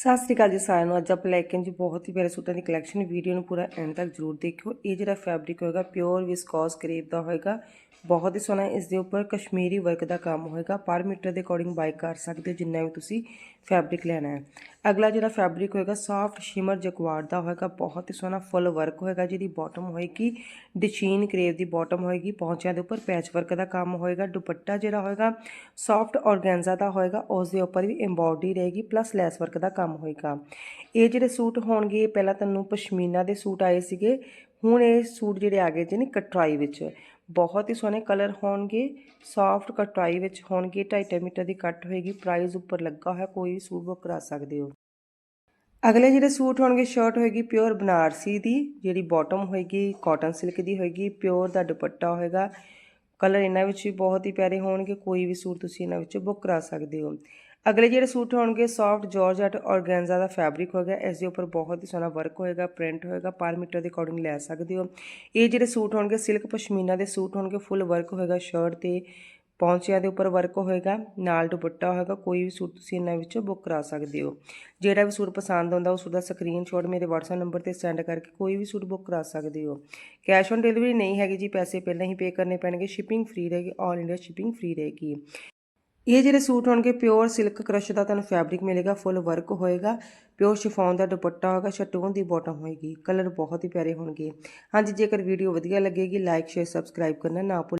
ਸਤਿ ਸ੍ਰੀ ਅਕਾਲ ਜੀ ਸਾਰਿਆਂ ਨੂੰ। ਅੱਜ ਆਪਾਂ ਲੈ ਕੇ ਜੀ ਬਹੁਤ ਹੀ ਪਿਆਰੇ ਸੂਟਾਂ ਦੀ ਕਲੈਕਸ਼ਨ ਵੀਡੀਓ ਨੂੰ ਪੂਰਾ ਐਂਡ ਤੱਕ ਜਰੂਰ ਦੇਖਿਓ। ਇਹ ਜਿਹੜਾ ਫੈਬਰਿਕ ਹੋਏਗਾ ਪਿਓਰ ਵਿਸਕੋਸ ਕਰੇਪ ਦਾ ਹੋਏਗਾ। ਬਹੁਤ ਹੀ ਸੋਹਣਾ ਇਸ ਦੇ ਉੱਪਰ ਕਸ਼ਮੀਰੀ ਵਰਕ ਦਾ ਕੰਮ ਹੋਏਗਾ। ਪਰ ਮੀਟਰ ਦੇ ਅਕੋਰਡਿੰਗ ਬਾਈ ਕਰ ਸਕਦੇ ਹੋ ਜਿੰਨਾ ਵੀ ਤੁਸੀਂ ਫੈਬਰਿਕ ਲੈਣਾ ਹੈ। ਅਗਲਾ ਜਿਹੜਾ ਫੈਬਰਿਕ ਹੋਏਗਾ ਸੌਫਟ ਸ਼ਿਮਰ ਜਕਵਾਰਡ ਦਾ ਹੋਏਗਾ। ਬਹੁਤ ਹੀ ਸੋਹਣਾ ਫੁੱਲ ਵਰਕ ਹੋਏਗਾ, ਜਿਹਦੀ ਬਾਟਮ ਹੋਏਗੀ ਡਿਸ਼ੀਨ ਕਰੇਪ ਦੀ ਬਾਟਮ ਹੋਏਗੀ, ਪੌਂਚਿਆਂ ਦੇ ਉੱਪਰ ਪੈਚ ਵਰਕ ਦਾ ਕੰਮ ਹੋਏਗਾ, ਦੁਪੱਟਾ ਜਿਹੜਾ ਹੋਏਗਾ ਸੌਫਟ ਔਰਗੈਂਜ਼ਾ ਦਾ ਹੋਏਗਾ, ਉਸ ਦੇ ਉੱਪਰ ਵੀ ਐਮਬੋਡਰੀ ਰਹੇਗੀ ਪਲੱਸ ਲੈਸ ਵਰਕ ਦਾ ਕੰਮ ਹੋਏਗਾ। ਇਹ ਜਿਹੜੇ ਸੂਟ ਹੋਣਗੇ ਪਹਿਲਾਂ ਤੁਹਾਨੂੰ ਪਸ਼ਮੀਨਾ ਦੇ ਸੂਟ ਆਏ ਸੀਗੇ। ਹੁਣ ਇਹ ਸੂਟ ਜਿਹੜੇ ਆ ਗਏ ਜੀ ਨੇ ਕਟਰਾਈ ਵਿੱਚ। ਬਹੁਤ ਹੀ ਸੋਹਣੇ ਕਲਰ ਹੋਣਗੇ ਸੌਫਟ ਕਟਰਾਈ ਵਿੱਚ ਹੋਣਗੇ 2.5 ਮੀਟਰ ਦੀ ਕੱਟ ਹੋਏਗੀ ਪ੍ਰਾਈਸ ਉੱਪਰ ਲੱਗਾ ਹੋਇਆ, ਕੋਈ ਵੀ ਸੂਟ ਬੁੱਕ ਕਰਾ ਸਕਦੇ ਹੋ। ਅਗਲੇ ਜਿਹੜੇ ਸੂਟ ਹੋਣਗੇ ਸ਼ਰਟ ਹੋਏਗੀ ਪਿਓਰ ਬਨਾਰਸੀ ਦੀ, ਜਿਹੜੀ ਬਾਟਮ ਹੋਏਗੀ ਕਾਟਨ ਸਿਲਕ ਦੀ ਹੋਏਗੀ ਪਿਓਰ ਦਾ ਦੁਪੱਟਾ ਹੋਏਗਾ। ਕਲਰ ਇਹਨਾਂ ਵਿੱਚ ਵੀ ਬਹੁਤ ਹੀ ਪਿਆਰੇ ਹੋਣਗੇ, ਕੋਈ ਵੀ ਸੂਟ ਤੁਸੀਂ ਇਹਨਾਂ ਵਿੱਚੋਂ ਬੁੱਕ ਕਰਾ ਸਕਦੇ ਹੋ। ਅਗਲੇ ਜਿਹੜੇ ਸੂਟ ਹੋਣਗੇ ਸੌਫਟ ਜਾਰਜਟ ਔਰਗੈਂਜ਼ਾ ਦਾ ਫੈਬਰਿਕ ਹੋਏਗਾ, ਇਸ ਦੇ ਉੱਪਰ ਬਹੁਤ ਹੀ ਸੋਹਣਾ ਵਰਕ ਹੋਏਗਾ ਪ੍ਰਿੰਟ ਹੋਏਗਾ ਪਰ ਮੀਟਰ ਦੇ ਅਕੋਰਡਿੰਗ ਲੈ ਸਕਦੇ ਹੋ। ਇਹ ਜਿਹੜੇ ਸੂਟ ਹੋਣਗੇ ਸਿਲਕ ਪਸ਼ਮੀਨਾ ਦੇ ਸੂਟ ਹੋਣਗੇ ਫੁੱਲ ਵਰਕ ਹੋਏਗਾ ਸ਼ਰਟ ਤੇ ਪੌਂਚਿਆਂ ਦੇ ਉੱਪਰ ਵਰਕ ਹੋਏਗਾ, ਨਾਲ ਦੁਪੱਟਾ ਹੋਏਗਾ, ਕੋਈ ਵੀ ਸੂਟ ਤੁਸੀਂ ਇਹਨਾਂ ਵਿੱਚੋਂ ਬੁੱਕ ਕਰਾ ਸਕਦੇ ਹੋ। ਜਿਹੜਾ ਵੀ ਸੂਟ ਪਸੰਦ ਆਉਂਦਾ ਉਸ ਦਾ ਸਕਰੀਨਸ਼ਾਟ ਮੇਰੇ WhatsApp ਨੰਬਰ ਤੇ ਸੈਂਡ ਕਰਕੇ ਕੋਈ ਵੀ ਸੂਟ ਬੁੱਕ ਕਰਾ ਸਕਦੇ ਹੋ। ਕੈਸ਼ ਔਨ ਡਿਲੀਵਰੀ ਨਹੀਂ ਹੈਗੀ ਜੀ, ਪੈਸੇ ਪਹਿਲਾਂ ਹੀ ਪੇ ਕਰਨੇ ਪੈਣਗੇ ਸ਼ਿਪਿੰਗ ਫ੍ਰੀ ਰਹੇਗੀ ਆਲ ਇੰਡੀਆ ਸ਼ਿਪਿੰਗ ਫ੍ਰੀ ਰਹੇਗੀ। ਇਹ ਜਿਹੜੇ ਸੂਟ ਹੋਣਗੇ ਪਿਓਰ ਸਿਲਕ ਕਰਸ਼ ਦਾ ਤੁਹਾਨੂੰ ਫੈਬਰਿਕ ਮਿਲੇਗਾ ਫੁੱਲ ਵਰਕ ਹੋਏਗਾ ਪਿਓਰ ਸ਼ਿਫੋਨ ਦਾ ਦੁਪੱਟਾ ਹੋਏਗਾ ਸ਼ਟੂਨ ਦੀ ਬਾਟਮ ਹੋਏਗੀ ਕਲਰ ਬਹੁਤ ਹੀ ਪਿਆਰੇ ਹੋਣਗੇ। ਹਾਂਜੀ, ਜੇਕਰ ਵੀਡੀਓ ਵਧੀਆ ਲੱਗੇਗੀ ਲਾਈਕ ਸ਼ੇਅਰ ਸਬਸਕ੍ਰਾਈਬ ਕਰਨਾ ਨਾ ਭੁੱਲ